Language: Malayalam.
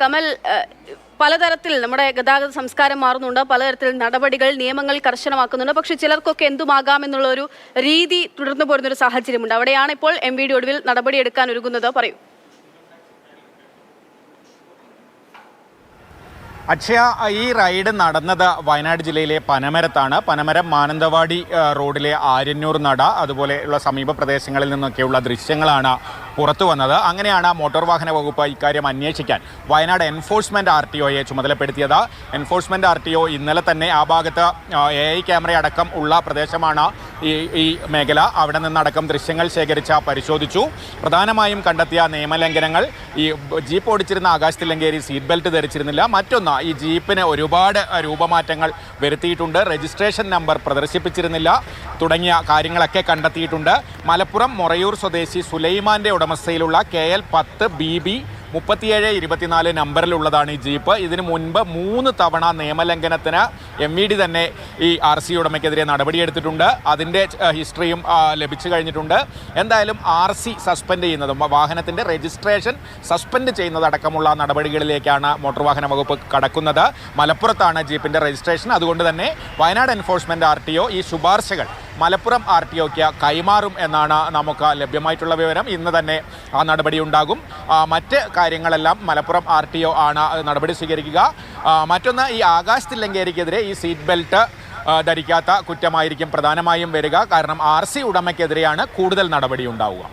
കമൽ പലതരത്തിൽ നമ്മുടെ ഗതാഗത സംസ്കാരം മാറുന്നുണ്ട് പലതരത്തിൽ നടപടികൾ നിയമങ്ങൾ കർശനമാക്കുന്നുണ്ട് പക്ഷെ ചിലർക്കൊക്കെ എന്തുമാകാം എന്നുള്ള ഒരു രീതി തുടർന്നു പോരുന്ന ഒരു സാഹചര്യമുണ്ട്. അവിടെയാണ് ഇപ്പോൾ എം വി ഡി ഒടുവിൽ നടപടിയെടുക്കാൻ ഒരുങ്ങുന്നത്. പറയൂ. അക്ഷയ ഈ റൈഡ് നടന്നത് വയനാട് ജില്ലയിലെ പനമരത്താണ്. പനമരം മാനന്തവാടി റോഡിലെ ആര്യന്നൂർ നട അതുപോലെയുള്ള സമീപ പ്രദേശങ്ങളിൽ നിന്നൊക്കെയുള്ള ദൃശ്യങ്ങളാണ് പുറത്തു വന്നത്. അങ്ങനെയാണ് മോട്ടോർ വാഹന വകുപ്പ് ഇക്കാര്യം അന്വേഷിക്കാൻ വയനാട് എൻഫോഴ്സ്മെന്റ് ആർ ടി ഒയെ ചുമതലപ്പെടുത്തിയത്. എൻഫോഴ്സ്മെന്റ് ആർ ടി ഒ ഇന്നലെ തന്നെ ആ ഭാഗത്ത് എ ഐ ക്യാമറ അടക്കം ഉള്ള പ്രദേശമാണ് ഈ ഈ മേഖല അവിടെ നിന്നടക്കം ദൃശ്യങ്ങൾ ശേഖരിച്ച പരിശോധിച്ചു. പ്രധാനമായും കണ്ടെത്തിയ നിയമലംഘനങ്ങൾ. ഈ ജീപ്പ് ഓടിച്ചിരുന്ന ആകാശ് തില്ലങ്കേരി സീറ്റ് ബെൽറ്റ് ധരിച്ചിരുന്നില്ല. മറ്റൊന്ന് ഈ ജീപ്പിന് ഒരുപാട് രൂപമാറ്റങ്ങൾ വരുത്തിയിട്ടുണ്ട്. രജിസ്ട്രേഷൻ നമ്പർ പ്രദർശിപ്പിച്ചിരുന്നില്ല. തുടങ്ങിയ കാര്യങ്ങളൊക്കെ കണ്ടെത്തിയിട്ടുണ്ട്. മലപ്പുറം മൊറയൂർ സ്വദേശി സുലൈമാന്റെ ഉടമസ്ഥയിലുള്ള കെ എൽ പത്ത് ബി ബി മുപ്പത്തിയേഴ് ഇരുപത്തിനാല് നമ്പറിലുള്ളതാണ് ഈ ജീപ്പ്. ഇതിനു മുൻപ് മൂന്ന് തവണ നിയമലംഘനത്തിന് എം ഇ ഡി തന്നെ ഈ ആർ സി ഉടമയ്ക്കെതിരെ നടപടിയെടുത്തിട്ടുണ്ട്. അതിന്റെ ഹിസ്റ്ററിയും ലഭിച്ചു കഴിഞ്ഞിട്ടുണ്ട്. എന്തായാലും ആർ സി സസ്പെൻഡ് ചെയ്യുന്നതും വാഹനത്തിന്റെ രജിസ്ട്രേഷൻ സസ്പെൻഡ് ചെയ്യുന്നതടക്കമുള്ള നടപടികളിലേക്കാണ് മോട്ടോർ വാഹന വകുപ്പ് കടക്കുന്നത്. മലപ്പുറത്താണ് ജീപ്പിന്റെ രജിസ്ട്രേഷൻ. അതുകൊണ്ട് തന്നെ വയനാട് എൻഫോഴ്സ്മെന്റ് ആർ ഈ ശുപാർശകൾ മലപ്പുറം ആർ ടി ഒക്ക് കൈമാറും എന്നാണ് നമുക്ക് ലഭ്യമായിട്ടുള്ള വിവരം. ഇന്ന് തന്നെ ആ നടപടി ഉണ്ടാകും. മറ്റ് കാര്യങ്ങളെല്ലാം മലപ്പുറം ആർ ടി ഒ ആണ് നടപടി സ്വീകരിക്കുക. മറ്റൊന്ന് ഈ ആകാശ് തില്ലങ്കേരിക്കെതിരെ ഈ സീറ്റ് ബെൽറ്റ് ധരിക്കാത്ത കുറ്റമായിരിക്കും പ്രധാനമായും വരിക. കാരണം ആർ സി ഉടമയ്ക്കെതിരെയാണ് കൂടുതൽ നടപടി ഉണ്ടാവുക.